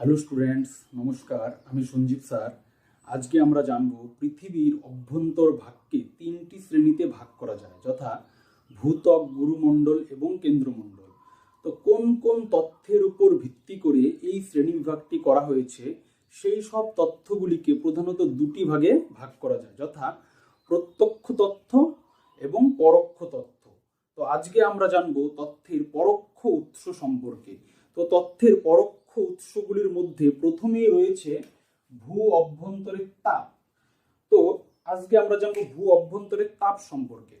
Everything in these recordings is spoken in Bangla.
হ্যালো স্টুডেন্টস নমস্কার, আমি সঞ্জীব স্যার। আজকে আমরা জানব পৃথিবীর অভ্যন্তর ভাগকে তিনটি শ্রেণীতে ভাগ করা যায়, যথা ভূত্বক গুরুমণ্ডল এবং কেন্দ্রমণ্ডল। তো কোন কোন তথ্যের উপর ভিত্তি করে এই শ্রেণি বিভাগটি করা হয়েছে, সেই সব তথ্যগুলিকে প্রধানত দুটি ভাগে ভাগ করা যায়, যথা প্রত্যক্ষ তথ্য এবং পরোক্ষ তথ্য। তো আজকে আমরা জানব তথ্যের পরোক্ষ উৎস সম্পর্কে। তো তথ্যের পরোক্ষ উৎসগুলির মধ্যে প্রথমেই রয়েছে ভূ অভ্যন্তরের তাপ। তো আজকে আমরা জানব ভূ অভ্যন্তরের তাপ সম্পর্কে।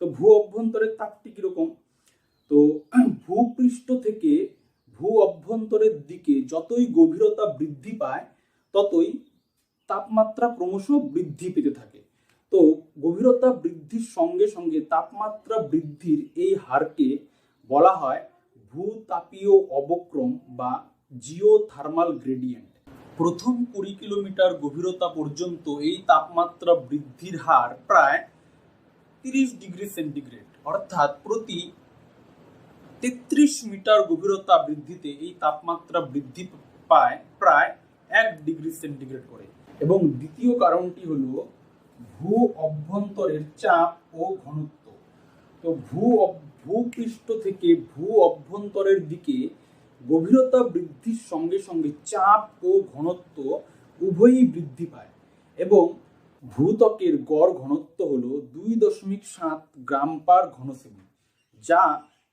তো ভূ অভ্যন্তরের তাপটি কীরকম? তো ভূপৃষ্ঠ থেকে ভূ অভ্যন্তরের দিকে যতই গভীরতা বৃদ্ধি পায়, ততই তাপমাত্রা ক্রমশ বৃদ্ধি পেতে থাকে। তো গভীরতা বৃদ্ধির সঙ্গে সঙ্গে তাপমাত্রা বৃদ্ধির এই হারকে বলা হয় ভূতাপীয় অবক্রম বা জিও থার্মাল গ্রেডিয়েন্ট প্রথম কুড়ি কিলোমিটার গভীরতা পর্যন্ত এই তাপমাত্রা বৃদ্ধির হার প্রায় তিরিশ ডিগ্রি সেন্টিগ্রেড। অর্থাৎ প্রতি তেত্রিশ মিটার গভীরতা বৃদ্ধিতে এই তাপমাত্রা বৃদ্ধি পায় প্রায় এক ডিগ্রি সেন্টিগ্রেড করে। এবং দ্বিতীয় কারণটি হলো ভূ অভ্যন্তরের চাপ ও ঘনত্ব। তো ভূ ভূপৃষ্ঠ থেকে ভূ অভ্যন্তরের দিকে গভীরতা বৃদ্ধির সঙ্গে সঙ্গে চাপ ও ঘনত্ব উভয়ই বৃদ্ধি পায় এবং ভূত্বকের গড় ঘনত্ব হল দুই দশমিক সাত গ্রাম পার ঘনসেমি, যা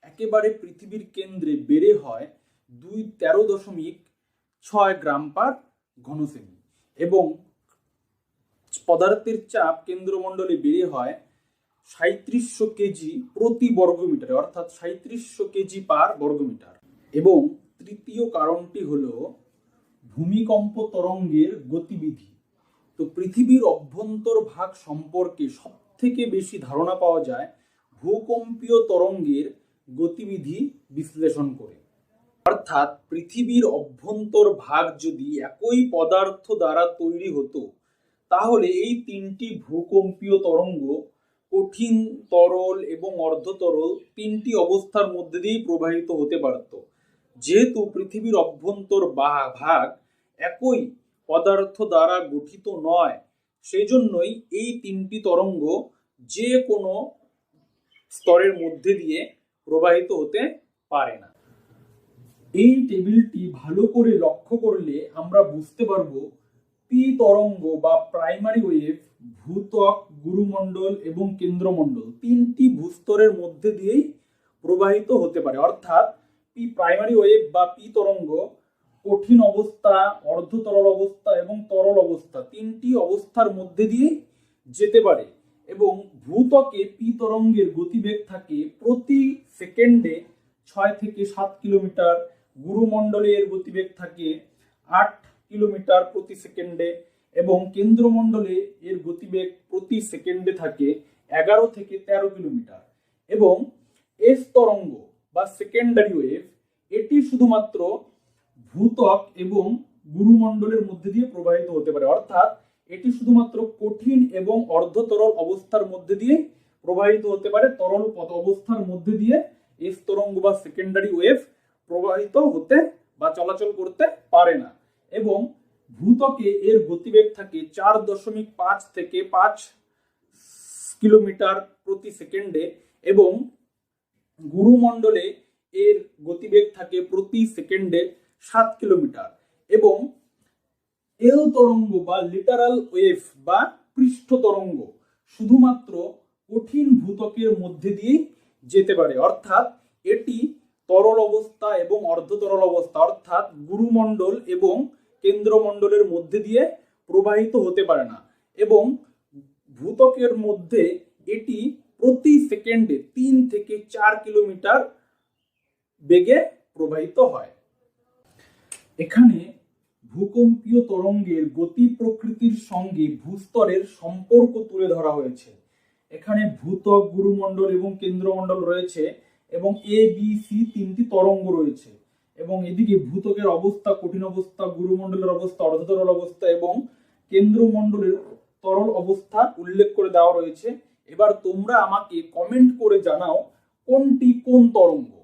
একেবারে পৃথিবীর কেন্দ্রে বেড়ে হয় দুই তেরো দশমিক ছয় গ্রাম পার ঘনসেমি এবং পদার্থের চাপ কেন্দ্রমণ্ডলে বেড়ে হয় সাঁত্রিশশো কেজি প্রতি বর্গমিটারে, অর্থাৎ সাঁত্রিশশো কেজি পার বর্গমিটার। এবং তৃতীয় কারণটি হল ভূমিকম্প তরঙ্গের গতিবিধি। তো পৃথিবীর অভ্যন্তর ভাগ সম্পর্কে সব থেকে বেশি ধারণা পাওয়া যায় ভূকম্পীয় তরঙ্গের গতিবিধি বিশ্লেষণ করে। অর্থাৎ পৃথিবীর অভ্যন্তর ভাগ যদি একই পদার্থ দ্বারা তৈরি হতো, তাহলে এই তিনটি ভূকম্পীয় তরঙ্গ কঠিন তরল এবং অর্ধতরল তিনটি অবস্থার মধ্যে দিয়েই প্রবাহিত হতে পারত। যেহেতু পৃথিবীর অভ্যন্তর বা- ভাগ একই পদার্থ দ্বারা গঠিত নয়, সেজন্যই এই তিনটি তরঙ্গ যে কোনো স্তরের মধ্যে দিয়ে প্রবাহিত হতে পারে না। এই টেবিলটি ভালো করে লক্ষ্য করলে আমরা বুঝতে পারব পি তরঙ্গ বা প্রাইমারি ওয়েভ, ভূত্বক, গুরুমণ্ডল এবং কেন্দ্রমণ্ডল তিনটি ভূস্তরের মধ্যে দিয়েই প্রবাহিত হতে পারে। অর্থাৎ পি প্রাইমারি ওয়েভ বা পি তরঙ্গ, কঠিন অবস্থা, অর্ধতরল অবস্থা এবং তরল অবস্থা তিনটি অবস্থার মধ্যে দিয়ে যেতে পারে এবং ভূত্বকে পি তরঙ্গের গতিবেগ থাকে প্রতি সেকেন্ডে ছয় থেকে সাত কিলোমিটার গুরুমণ্ডলে এর গতিবেগ থাকে আট কিলোমিটার প্রতি সেকেন্ডে এবং কেন্দ্রমণ্ডলে এর গতিবেগ প্রতি সেকেন্ডে থাকে এগারো থেকে তেরো কিলোমিটার এবং এস তরঙ্গ বা সেকেন্ডারি ওয়েভ এটি শুধুমাত্র ভূত্বক এবং গুরুমণ্ডলের মধ্যে দিয়ে প্রবাহিত হতে পারে। অর্থাৎ এটি শুধুমাত্র কঠিন এবং অর্ধতরল অবস্থার মধ্যে দিয়ে প্রবাহিত হতে পারে। তরল পদ অবস্থার মধ্যে দিয়ে এস তরঙ্গ বা সেকেন্ডারি ওয়েভ প্রবাহিত হতে বা চলাচল করতে পারে না। এবং ভূত্বকে এর গতিবেগ থাকে চার দশমিক পাঁচ থেকে পাঁচ কিলোমিটার প্রতি সেকেন্ডে এবং গুরুমণ্ডলে এর গতিবেগ থাকে প্রতি সেকেন্ডে সাত কিলোমিটার এবং এল তরঙ্গ বা লিটারাল ওয়েভ বা পৃষ্ঠ তরঙ্গ শুধুমাত্র কঠিন ভূতকের মধ্যে দিয়েই যেতে পারে। অর্থাৎ এটি তরল অবস্থা এবং অর্ধতরল অবস্থা, অর্থাৎ গুরুমণ্ডল এবং কেন্দ্রমণ্ডলের মধ্যে দিয়ে প্রবাহিত হতে পারে না এবং ভূতকের মধ্যে এটি প্রতি সেকেন্ডে তিন থেকে চার কিলোমিটার বেগে প্রবাহিত হয়। এখানে ভূকম্পীয় তরঙ্গের গতি প্রকৃতির সঙ্গে ভূস্তরের সম্পর্ক তুলে ধরা হয়েছে। এখানে ভূত্বক, গুরুমণ্ডল এবং কেন্দ্রমণ্ডল রয়েছে এবং এ বি সি তিনটি তরঙ্গ রয়েছে এবং এদিকে ভূত্বকের অবস্থা, কঠিন অবস্থা, গুরুমণ্ডলের অবস্থা, অর্ধতরল অবস্থা এবং কেন্দ্রমণ্ডলের তরল অবস্থা উল্লেখ করে দেওয়া রয়েছে। এবার তোমরা আমাকে কমেন্ট করে জানাও কোনটি কোন তরঙ্গ।